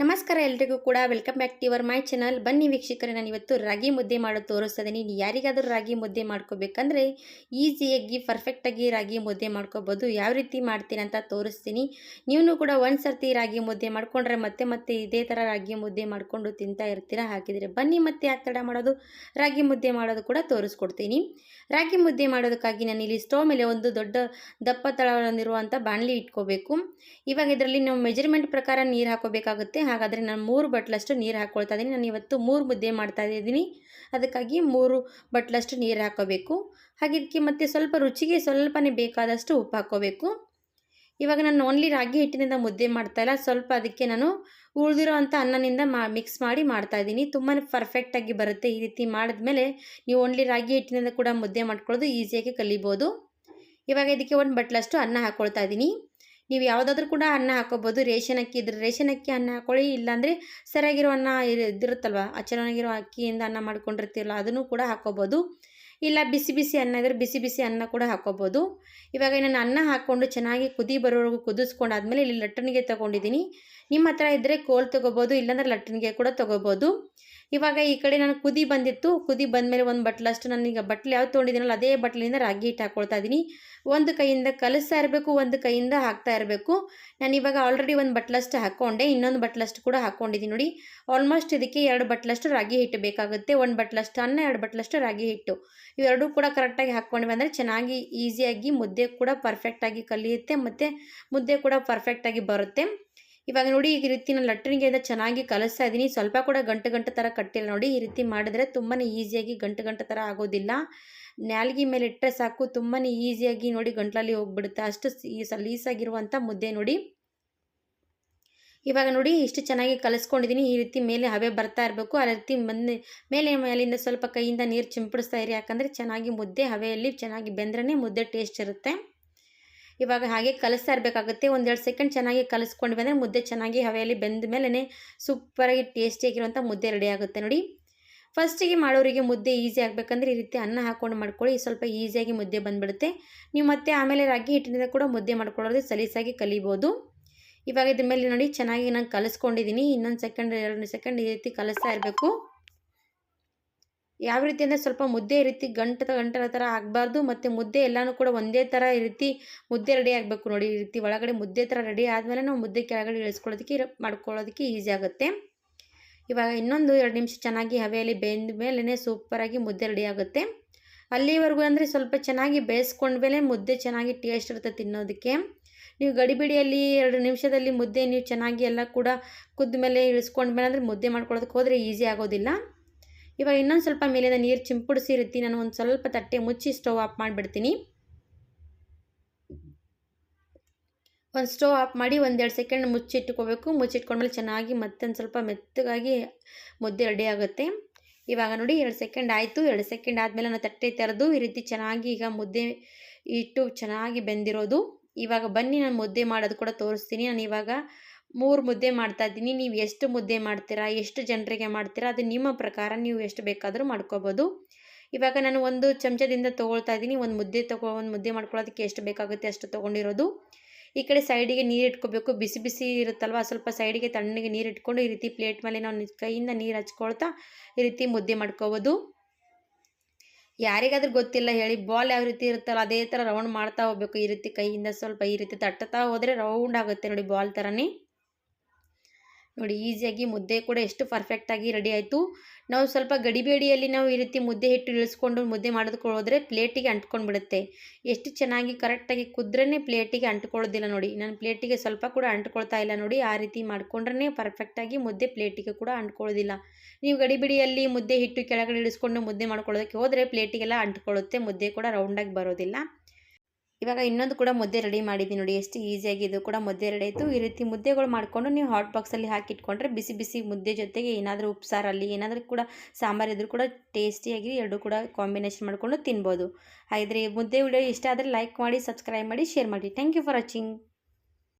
ನಮಸ್ಕಾರ ಎಲ್ರಿಗೂ ಕೂಡ. Welcome back to your my channel ಬನ್ನಿ ವೀಕ್ಷಕರೇ, ನಾನು ಇವತ್ತು ರಾಗಿ ಮುದ್ದೆ ಮಾಡೋದು ತೋರಿಸ್ತಾ ನೀನು ಯಾರಿಗಾದರೂ ರಾಗಿ ಮುದ್ದೆ ಮಾಡ್ಕೋಬೇಕಂದ್ರೆ ಈಸಿಯಾಗಿ ಪರ್ಫೆಕ್ಟಾಗಿ ರಾಗಿ ಮುದ್ದೆ ಮಾಡ್ಕೋಬೋದು. ಯಾವ ರೀತಿ ಮಾಡ್ತೀನಿ ಅಂತ ತೋರಿಸ್ತೀನಿ. ನೀವು ಕೂಡ ಒಂದು ಸರ್ತಿ ರಾಗಿ ಮುದ್ದೆ ಮಾಡ್ಕೊಂಡ್ರೆ ಮತ್ತೆ ಮತ್ತೆ ಇದೇ ಥರ ರಾಗಿ ಮುದ್ದೆ ಮಾಡಿಕೊಂಡು ತಿಂತಾ ಇರ್ತೀರ? ಹಾಕಿದರೆ ಬನ್ನಿ ಮತ್ತೆ ಯಾಕೆ ತಡ ಮಾಡೋದು? ರಾಗಿ ಮುದ್ದೆ ಮಾಡೋದು ಕೂಡ ತೋರಿಸ್ಕೊಡ್ತೀನಿ. ರಾಗಿ ಮುದ್ದೆ ಮಾಡೋದಕ್ಕಾಗಿ ನಾನು ಇಲ್ಲಿ ಸ್ಟವ್ ಮೇಲೆ ಒಂದು ದೊಡ್ಡ ದಪ್ಪ ತಳವನ್ನಿರುವಂಥ ಬಾಣಲಿ ಇಟ್ಕೋಬೇಕು. ಇವಾಗ ಇದರಲ್ಲಿ ನಾವು ಮೆಜರ್ಮೆಂಟ್ ಪ್ರಕಾರ ನೀರು ಹಾಕೋಬೇಕಾಗುತ್ತೆ. ಹಾಗಾದರೆ ನಾನು ಮೂರು ಬಟ್ಲಷ್ಟು ನೀರು ಹಾಕ್ಕೊಳ್ತಾ ಇದ್ದೀನಿ. ನಾನು ಇವತ್ತು ಮೂರು ಮುದ್ದೆ ಮಾಡ್ತಾ ಇದ್ದೀನಿ. ಅದಕ್ಕಾಗಿ ಮೂರು ಬಟ್ಲಷ್ಟು ನೀರು ಹಾಕೋಬೇಕು. ಹಾಗೆ ಇದಕ್ಕೆ ಮತ್ತು ಸ್ವಲ್ಪ ರುಚಿಗೆ ಸ್ವಲ್ಪನೇ ಬೇಕಾದಷ್ಟು ಉಪ್ಪು ಹಾಕ್ಕೋಬೇಕು ಇವಾಗ ನಾನು ಓನ್ಲಿ ರಾಗಿ ಹಿಟ್ಟಿನಿಂದ ಮುದ್ದೆ ಮಾಡ್ತಾ ಇಲ್ಲ. ಸ್ವಲ್ಪ ಅದಕ್ಕೆ ನಾನು ಉಳಿದಿರೋ ಅನ್ನನಿಂದ ಮಾ ಮಿಕ್ಸ್ ಮಾಡಿ ಮಾಡ್ತಾ ಇದ್ದೀನಿ. ತುಂಬಾ ಪರ್ಫೆಕ್ಟಾಗಿ ಬರುತ್ತೆ ಈ ರೀತಿ ಮಾಡಿದ್ಮೇಲೆ ನೀವು ಓನ್ಲಿ ರಾಗಿ ಹಿಟ್ಟಿನಿಂದ ಕೂಡ ಮುದ್ದೆ ಮಾಡ್ಕೊಳ್ಳೋದು ಈಸಿಯಾಗಿ ಕಲಿಬೋದು. ಇವಾಗ ಇದಕ್ಕೆ ಒಂದು ಬಟ್ಲಷ್ಟು ಅನ್ನ ಹಾಕ್ಕೊಳ್ತಾ ಇದ್ದೀನಿ. ನೀವು ಯಾವುದಾದ್ರೂ ಕೂಡ ಅನ್ನ ಹಾಕೋಬೋದು. ರೇಷನ್ ಅಕ್ಕಿ ಇದ್ರೆ ರೇಷನ್ ಅಕ್ಕಿ ಅನ್ನ ಹಾಕೊಳ್ಳಿ, ಇಲ್ಲಾಂದರೆ ಸರಿಯಾಗಿರೋ ಅನ್ನ ಇದಿರುತ್ತಲ್ವ? ಆ ಚೆನ್ನಾಗಿರೋ ಅಕ್ಕಿಯಿಂದ ಅನ್ನ ಮಾಡ್ಕೊಂಡಿರ್ತೀವಲ್ಲ ಅದನ್ನು ಕೂಡ ಹಾಕೋಬೋದು. ಇಲ್ಲ ಬಿಸಿ ಬಿಸಿ ಅನ್ನ ಇದ್ರೆ ಬಿಸಿ ಬಿಸಿ ಅನ್ನ ಕೂಡ ಹಾಕೋಬೋದು. ಇವಾಗ ನಾನು ಅನ್ನ ಹಾಕ್ಕೊಂಡು ಚೆನ್ನಾಗಿ ಕುದಿ ಬರೋವರೆಗೂ ಕುದಿಸ್ಕೊಂಡಾದ್ಮೇಲೆ ಇಲ್ಲಿ ಲಟ್ಟಣಿಗೆ ತೊಗೊಂಡಿದ್ದೀನಿ. ನಿಮ್ಮ ಹತ್ರ ಇದ್ದರೆ ಕೋಲ್ ತೊಗೋಬೋದು, ಇಲ್ಲಾಂದ್ರೆ ಲಟ್ಟಣಿಗೆ ಕೂಡ ತೊಗೋಬೋದು. ಇವಾಗ ಈ ಕಡೆ ನಾನು ಕುದಿ ಬಂದಿತ್ತು. ಕುದಿ ಬಂದಮೇಲೆ ಒಂದು ಬಟ್ಲಷ್ಟು ಈಗ ಬಟ್ಲು ಯಾವ್ದು ತೊಗೊಂಡಿದ್ದೀನಲ್ಲ, ಅದೇ ಬಟ್ಲಿಂದ ರಾಗಿ ಹಿಟ್ಟು ಹಾಕ್ಕೊಳ್ತಾ ಇದ್ದೀನಿ ಒಂದು ಕೈಯಿಂದ ಕಲಿಸ್ತಾ ಇರಬೇಕು, ಒಂದು ಕೈಯಿಂದ ಹಾಕ್ತಾ ಇರಬೇಕು. ನಾನು ಇವಾಗ ಆಲ್ರೆಡಿ ಒಂದು ಬಟ್ಲಷ್ಟು ಹಾಕ್ಕೊಂಡೆ, ಇನ್ನೊಂದು ಬಟ್ಲಷ್ಟು ಕೂಡ ಹಾಕ್ಕೊಂಡಿದ್ದೀನಿ ನೋಡಿ. ಆಲ್ಮೋಸ್ಟ್ ಇದಕ್ಕೆ ಎರಡು ಬಟ್ಲಷ್ಟು ರಾಗಿ ಹಿಟ್ಟು ಬೇಕಾಗುತ್ತೆ, ಒಂದು ಬಟ್ಲಷ್ಟು ಅನ್ನ, ಎರಡು ಬಟ್ಲಷ್ಟು ರಾಗಿ ಹಿಟ್ಟು. ಇವೆರಡೂ ಕೂಡ ಕರೆಕ್ಟಾಗಿ ಹಾಕ್ಕೊಂಡ್ವಿ ಅಂದರೆ ಚೆನ್ನಾಗಿ ಈಸಿಯಾಗಿ ಮುದ್ದೆ ಕೂಡ ಪರ್ಫೆಕ್ಟಾಗಿ ಕಲಿಯುತ್ತೆ, ಮತ್ತು ಮುದ್ದೆ ಕೂಡ ಪರ್ಫೆಕ್ಟಾಗಿ ಬರುತ್ತೆ. ಇವಾಗ ನೋಡಿ ಈ ರೀತಿ ನಾನು ಲಟ್ಟಣಿಗೆಯಿಂದ ಚೆನ್ನಾಗಿ ಕಲಿಸ್ತಾ ಇದ್ದೀನಿ. ಸ್ವಲ್ಪ ಕೂಡ ಗಂಟು ಗಂಟು ಥರ ಕಟ್ಟಿಲ್ಲ ನೋಡಿ, ಈ ರೀತಿ ಮಾಡಿದ್ರೆ ತುಂಬಾ ಈಸಿಯಾಗಿ ಗಂಟು ಗಂಟು ಥರ ಆಗೋದಿಲ್ಲ. ನ್ಯಾಲ್ಗಿ ಮೇಲೆ ಇಟ್ಟರೆ ಸಾಕು ತುಂಬಾ ಈಸಿಯಾಗಿ ನೋಡಿ ಗಂಟ್ಲಲ್ಲಿ ಹೋಗ್ಬಿಡುತ್ತೆ. ಅಷ್ಟು ಈ ಸಲೀಸಾಗಿರುವಂಥ ಮುದ್ದೆ ನೋಡಿ. ಇವಾಗ ನೋಡಿ ಇಷ್ಟು ಚೆನ್ನಾಗಿ ಕಲಿಸ್ಕೊಂಡಿದ್ದೀನಿ. ಈ ರೀತಿ ಮೇಲೆ ಹವೆ ಬರ್ತಾ ಇರಬೇಕು. ಆ ರೀತಿ ಬಂದು ಮೇಲೆ ಮೇಲಿಂದ ಸ್ವಲ್ಪ ಕೈಯಿಂದ ನೀರು ಚಿಂಪಡಿಸ್ತಾ ಇರಿ. ಯಾಕಂದರೆ ಚೆನ್ನಾಗಿ ಮುದ್ದೆ ಹವೆಯಲ್ಲಿ ಚೆನ್ನಾಗಿ ಬೆಂದ್ರೇ ಮುದ್ದೆ ಟೇಸ್ಟ್ ಇರುತ್ತೆ. ಇವಾಗ ಹಾಗೆ ಕಲಿಸ್ತಾ ಇರಬೇಕಾಗುತ್ತೆ. ಒಂದೆರಡು ಸೆಕೆಂಡ್ ಚೆನ್ನಾಗಿ ಕಲಿಸ್ಕೊಂಡು ಅಂದರೆ ಮುದ್ದೆ ಚೆನ್ನಾಗಿ ಹವೆಯಲ್ಲಿ ಬೆಂದ ಮೇಲೇ ಸೂಪರಾಗಿ ಟೇಸ್ಟಿಯಾಗಿರುವಂಥ ಮುದ್ದೆ ರೆಡಿ ಆಗುತ್ತೆ ನೋಡಿ. ಫಸ್ಟಿಗೆ ಮಾಡೋರಿಗೆ ಮುದ್ದೆ ಈಸಿ ಆಗಬೇಕಂದ್ರೆ ಈ ರೀತಿ ಅನ್ನ ಹಾಕ್ಕೊಂಡು ಮಾಡ್ಕೊಳ್ಳಿ. ಸ್ವಲ್ಪ ಈಸಿಯಾಗಿ ಮುದ್ದೆ ಬಂದುಬಿಡುತ್ತೆ. ನೀವು ಮತ್ತೆ ಆಮೇಲೆ ರಾಗಿ ಹಿಟ್ಟಿನಿಂದ ಕೂಡ ಮುದ್ದೆ ಮಾಡ್ಕೊಳ್ಳೋದು ಸಲೀಸಾಗಿ ಕಲಿಬೋದು. ಇವಾಗ ಇದ್ರ ಮೇಲೆ ನೋಡಿ ಚೆನ್ನಾಗಿ ನಾನು ಕಲಿಸ್ಕೊಂಡಿದ್ದೀನಿ. ಇನ್ನೊಂದು ಸೆಕೆಂಡ್ ಎರಡು ಸೆಕೆಂಡ್ ಈ ರೀತಿ ಕಲಿಸ್ತಾ ಇರಬೇಕು. ಯಾವ ರೀತಿ ಅಂದರೆ ಸ್ವಲ್ಪ ಮುದ್ದೆ ಈ ರೀತಿ ಗಂಟು ಗಂಟರ ಥರ ಆಗಬಾರ್ದು. ಮತ್ತು ಮುದ್ದೆ ಎಲ್ಲನೂ ಕೂಡ ಒಂದೇ ಥರ ಈ ರೀತಿ ಮುದ್ದೆ ರೆಡಿ ಆಗಬೇಕು ನೋಡಿ. ಈ ರೀತಿ ಒಳಗಡೆ ಮುದ್ದೆ ಥರ ರೆಡಿ ಆದಮೇಲೆ ನಾವು ಮುದ್ದೆ ಕೆಳಗಡೆ ಇಳಿಸ್ಕೊಳ್ಳೋದಕ್ಕೆ ಮಾಡ್ಕೊಳ್ಳೋದಕ್ಕೆ ಈಸಿ ಆಗುತ್ತೆ. ಇವಾಗ ಇನ್ನೊಂದು ಎರಡು ನಿಮಿಷ ಚೆನ್ನಾಗಿ ಹವೆಯಲ್ಲಿ ಬೆಂದ ಮೇಲೇ ಸೂಪರಾಗಿ ಮುದ್ದೆ ರೆಡಿ ಆಗುತ್ತೆ. ಅಲ್ಲಿವರೆಗೂ ಅಂದರೆ ಸ್ವಲ್ಪ ಚೆನ್ನಾಗಿ ಬೇಯಿಸ್ಕೊಂಡ್ಮೇಲೆ ಮುದ್ದೆ ಚೆನ್ನಾಗಿ ಟೇಸ್ಟ್ ಇರುತ್ತೆ ತಿನ್ನೋದಕ್ಕೆ. ನೀವು ಗಡಿಬಿಡಿಯಲ್ಲಿ ಎರಡು ನಿಮಿಷದಲ್ಲಿ ಮುದ್ದೆ ನೀವು ಚೆನ್ನಾಗಿ ಎಲ್ಲ ಕೂಡ ಕುದ್ದ ಮೇಲೆ ಇಳಿಸ್ಕೊಂಡ್ಮೇಲೆ ಅಂದರೆ ಮುದ್ದೆ ಮಾಡ್ಕೊಳ್ಳೋದಕ್ಕೆ ಹೋದರೆ ಈಸಿ ಆಗೋದಿಲ್ಲ. ಇವಾಗ ಇನ್ನೊಂದು ಸ್ವಲ್ಪ ಮೇಲಿಂದ ನೀರು ಚಿಂಪುಡಿಸಿ ರೀತಿ ನಾನು ಒಂದು ಸ್ವಲ್ಪ ತಟ್ಟೆ ಮುಚ್ಚಿ ಸ್ಟವ್ ಆಫ್ ಮಾಡಿಬಿಡ್ತೀನಿ. ಒಂದು ಸ್ಟವ್ ಆಫ್ ಮಾಡಿ ಒಂದೆರಡು ಸೆಕೆಂಡ್ ಮುಚ್ಚಿಟ್ಕೋಬೇಕು. ಮುಚ್ಚಿಟ್ಕೊಂಡ್ಮೇಲೆ ಚೆನ್ನಾಗಿ ಮತ್ತೊಂದು ಸ್ವಲ್ಪ ಮೆತ್ತಗಾಗಿ ಮುದ್ದೆ ರೆಡಿ ಆಗುತ್ತೆ. ಇವಾಗ ನೋಡಿ ಎರಡು ಸೆಕೆಂಡ್ ಆಯಿತು. ಎರಡು ಸೆಕೆಂಡ್ ಆದಮೇಲೆ ನಾನು ತಟ್ಟೆ ತೆರೆದು ಈ ರೀತಿ ಚೆನ್ನಾಗಿ ಈಗ ಮುದ್ದೆ ಇಟ್ಟು ಚೆನ್ನಾಗಿ ಬೆಂದಿರೋದು. ಇವಾಗ ಬನ್ನಿ ನಾನು ಮುದ್ದೆ ಮಾಡೋದು ಕೂಡ ತೋರಿಸ್ತೀನಿ. ನಾನು ಇವಾಗ ಮೂರು ಮುದ್ದೆ ಮಾಡ್ತಾ ಇದ್ದೀನಿ. ನೀವು ಎಷ್ಟು ಮುದ್ದೆ ಮಾಡ್ತೀರಾ, ಎಷ್ಟು ಜನರಿಗೆ ಮಾಡ್ತೀರಾ, ಅದು ನಿಮ್ಮ ಪ್ರಕಾರ ನೀವು ಎಷ್ಟು ಬೇಕಾದರೂ ಮಾಡ್ಕೋಬೋದು. ಇವಾಗ ನಾನು ಒಂದು ಚಮಚದಿಂದ ತೊಗೊಳ್ತಾ ಇದ್ದೀನಿ. ಒಂದು ಮುದ್ದೆ ತೊಗೊ, ಒಂದು ಮುದ್ದೆ ಮಾಡ್ಕೊಳ್ಳೋದಕ್ಕೆ ಎಷ್ಟು ಬೇಕಾಗುತ್ತೆ ಅಷ್ಟು ತೊಗೊಂಡಿರೋದು. ಈ ಕಡೆ ಸೈಡಿಗೆ ನೀರು ಇಟ್ಕೋಬೇಕು. ಬಿಸಿ ಬಿಸಿ ಇರುತ್ತಲ್ವ, ಸ್ವಲ್ಪ ಸೈಡಿಗೆ ತಣ್ಣಗೆ ನೀರು ಇಟ್ಕೊಂಡು ಈ ರೀತಿ ಪ್ಲೇಟ್ ಮೇಲೆ ನಾವು ಕೈಯಿಂದ ನೀರು ಹಚ್ಕೊಳ್ತಾ ಈ ರೀತಿ ಮುದ್ದೆ ಮಾಡ್ಕೋಬೋದು. ಯಾರಿಗಾದ್ರೂ ಗೊತ್ತಿಲ್ಲ ಹೇಳಿ, ಬಾಲ್ ಯಾವ ರೀತಿ ಇರುತ್ತಲ್ಲ ಅದೇ ಥರ ರೌಂಡ್ ಮಾಡ್ತಾ ಹೋಗ್ಬೇಕು. ಈ ರೀತಿ ಕೈಯಿಂದ ಸ್ವಲ್ಪ ಈ ರೀತಿ ತಟ್ಟುತ್ತಾ ಹೋದರೆ ರೌಂಡ್ ಆಗುತ್ತೆ ನೋಡಿ ಬಾಲ್ ಥರನೇ. ನೋಡಿ, ಈಸಿಯಾಗಿ ಮುದ್ದೆ ಕೂಡ ಎಷ್ಟು ಪರ್ಫೆಕ್ಟಾಗಿ ರೆಡಿ ಆಯಿತು. ನಾವು ಸ್ವಲ್ಪ ಗಡಿಬೇಡಿಯಲ್ಲಿ ನಾವು ಈ ರೀತಿ ಮುದ್ದೆ ಹಿಟ್ಟು ಇಳಿಸ್ಕೊಂಡು ಮುದ್ದೆ ಹೋದರೆ ಪ್ಲೇಟಿಗೆ ಅಂಟ್ಕೊಂಡು ಬಿಡುತ್ತೆ ಎಷ್ಟು ಚೆನ್ನಾಗಿ ಕರೆಕ್ಟಾಗಿ ಕುದ್ರೇ ಪ್ಲೇಟಿಗೆ ಅಂಟ್ಕೊಳ್ಳೋದಿಲ್ಲ ನೋಡಿ. ನಾನು ಪ್ಲೇಟಿಗೆ ಸ್ವಲ್ಪ ಕೂಡ ಅಂಟ್ಕೊಳ್ತಾ ಇಲ್ಲ ನೋಡಿ. ಆ ರೀತಿ ಮಾಡಿಕೊಂಡ್ರೆ ಪರ್ಫೆಕ್ಟಾಗಿ ಮುದ್ದೆ ಪ್ಲೇಟಿಗೆ ಕೂಡ ಅಂಟ್ಕೊಳ್ಳೋದಿಲ್ಲ. ನೀವು ಗಡಿಬಿಡಿಯಲ್ಲಿ ಮುದ್ದೆ ಹಿಟ್ಟು ಕೆಳಗಡೆ ಇಳಿಸ್ಕೊಂಡು ಮುದ್ದೆ ಮಾಡ್ಕೊಳ್ಳೋದಕ್ಕೆ ಹೋದರೆ ಪ್ಲೇಟಿಗೆಲ್ಲ ಅಂಟ್ಕೊಳ್ಳುತ್ತೆ. ಮುದ್ದೆ ಕೂಡ ರೌಂಡಾಗಿ ಬರೋದಿಲ್ಲ. ಇವಾಗ ಇನ್ನೊಂದು ಕೂಡ ಮುದ್ದೆ ರೆಡಿ ಮಾಡಿದ್ದೀನಿ ನೋಡಿ, ಎಷ್ಟು ಈಸಿಯಾಗಿ ಇದು ಕೂಡ ಮುದ್ದೆ ರೆಡಿ ಆಯಿತು. ಈ ರೀತಿ ಮುದ್ದೆಗಳು ಮಾಡಿಕೊಂಡು ನೀವು ಹಾಟ್ ಬಾಕ್ಸಲ್ಲಿ ಹಾಕಿಟ್ಕೊಂಡ್ರೆ ಬಿಸಿ ಬಿಸಿ ಮುದ್ದೆ ಜೊತೆಗೆ ಏನಾದರೂ ಉಪ್ಸಾರಲ್ಲಿ ಏನಾದರೂ ಕೂಡ ಸಾಂಬಾರು ಇದ್ರೂ ಕೂಡ ಟೇಸ್ಟಿಯಾಗಿ ಎರಡು ಕೂಡ ಕಾಂಬಿನೇಷನ್ ಮಾಡಿಕೊಂಡು ತಿನ್ಬೋದು. ಹಾಗಿದ್ರೆ ಮುದ್ದೆ ವಿಡಿಯೋ ಇಷ್ಟ ಆದರೆ ಲೈಕ್ ಮಾಡಿ ಸಬ್ಸ್ಕ್ರೈಬ್ ಮಾಡಿ ಶೇರ್ ಮಾಡಿ. Thank you for watching